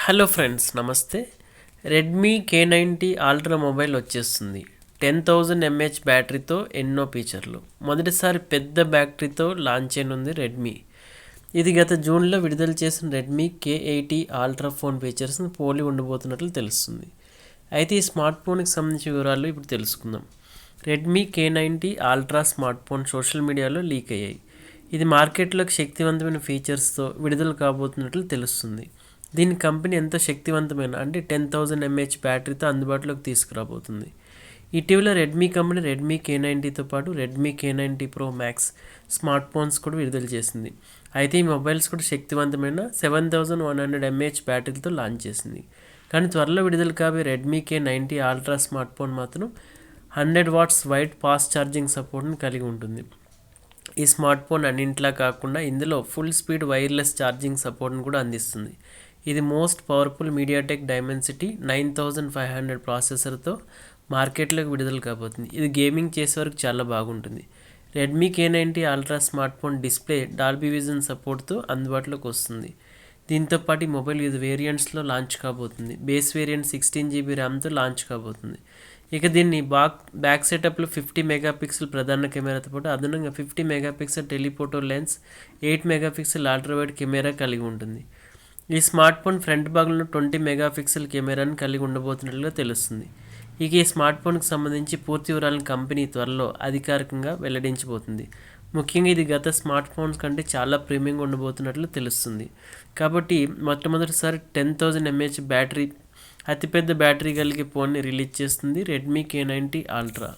Hello friends నమస్తే. Redmi K ninety ultra mobile వచ్చేస్తుంది. Ten thousand MH బ్యాటరీతో ఎన్నో ఫీచర్లు. మొదటిసారి పెద్ద బ్యాటరీతో లాంచ్ అయినుంది రెడ్మీ ఇది గత జూన్లో విడుదల చేసిన Redmi K eighty ultra phone ఫీచర్స్ని పోలి ఉండబోతున్నట్లు తెలుస్తుంది. అయితే ఈ స్మార్ట్ ఫోన్కి సంబంధించిన వివరాలు ఇప్పుడు తెలుసుకుందాం. Redmi K ninety ultra smart phone social మీడియాలో లీక్ అయ్యాయి. ఇది మార్కెట్లోకి శక్తివంతమైన ఫీచర్స్తో విడుదల కాబోతున్నట్లు తెలుస్తుంది. దీని కంపెనీ ఎంతో శక్తివంతమైన అంటే టెన్ థౌజండ్ ఎంహెచ్ బ్యాటరీతో అందుబాటులోకి తీసుకురాబోతుంది. ఇటీవల రెడ్మీ కంపెనీ రెడ్మీ కే నైంటీతో పాటు Redmi K ninety pro max smart phones కూడా విడుదల చేసింది. అయితే ఈ మొబైల్స్ కూడా శక్తివంతమైన seven thousand one hundred mAh బ్యాటరీతో launch చేసింది. కానీ త్వరలో విడుదల కాబోయే Redmi K ninety ultra smart phone మాత్రం hundred watts wired fast charging సపోర్ట్ని కలిగి ఉంటుంది. ఈ స్మార్ట్ ఫోన్ అన్నింటిలా కాకుండా ఇందులో ఫుల్ స్పీడ్ వైర్లెస్ ఛార్జింగ్ సపోర్ట్ని కూడా అందిస్తుంది. ఇది most powerful MediaTek Dimensity nine thousand five hundred ప్రాసెసర్తో మార్కెట్లోకి విడుదల కాబోతుంది. ఇది గేమింగ్ చేసే వరకు చాలా బాగుంటుంది. Redmi K ninety ultra smart phone display Dolby vision సపోర్ట్తో అందుబాటులోకి వస్తుంది. దీంతోపాటు ఈ మొబైల్ వివిధ వేరియంట్స్లో లాంచ్ కాబోతుంది. బేస్ వేరియంట్ సిక్స్టీన్ జీబీ ర్యామ్తో లాంచ్ కాబోతుంది. ఇక దీన్ని బాక్ బ్యాక్ సెటప్లో ఫిఫ్టీ మెగాపిక్సెల్ ప్రధాన కెమెరాతో పాటు అదనంగా fifty megapixel telephoto lens eight megapixel ultrawide camera కలిగి ఉంటుంది. ఈ స్మార్ట్ ఫోన్ ఫ్రంట్ భాగంలో ట్వంటీ మెగాపిక్సెల్ కెమెరాని కలిగి ఉండబోతున్నట్లుగా తెలుస్తుంది. ఇక ఈ స్మార్ట్ ఫోన్కి సంబంధించి పూర్తి వివరాలను కంపెనీ త్వరలో అధికారికంగా వెల్లడించబోతుంది. ముఖ్యంగా ఇది గత స్మార్ట్ ఫోన్స్ కంటే చాలా ప్రీమియంగా ఉండబోతున్నట్లు తెలుస్తుంది. కాబట్టి మొట్టమొదటిసారి టెన్ థౌజండ్ ఎంఏహెచ్ బ్యాటరీ అతిపెద్ద బ్యాటరీ కలిగే ఫోన్ని రిలీజ్ చేస్తుంది రెడ్మీ కే నైంటీ అల్ట్రా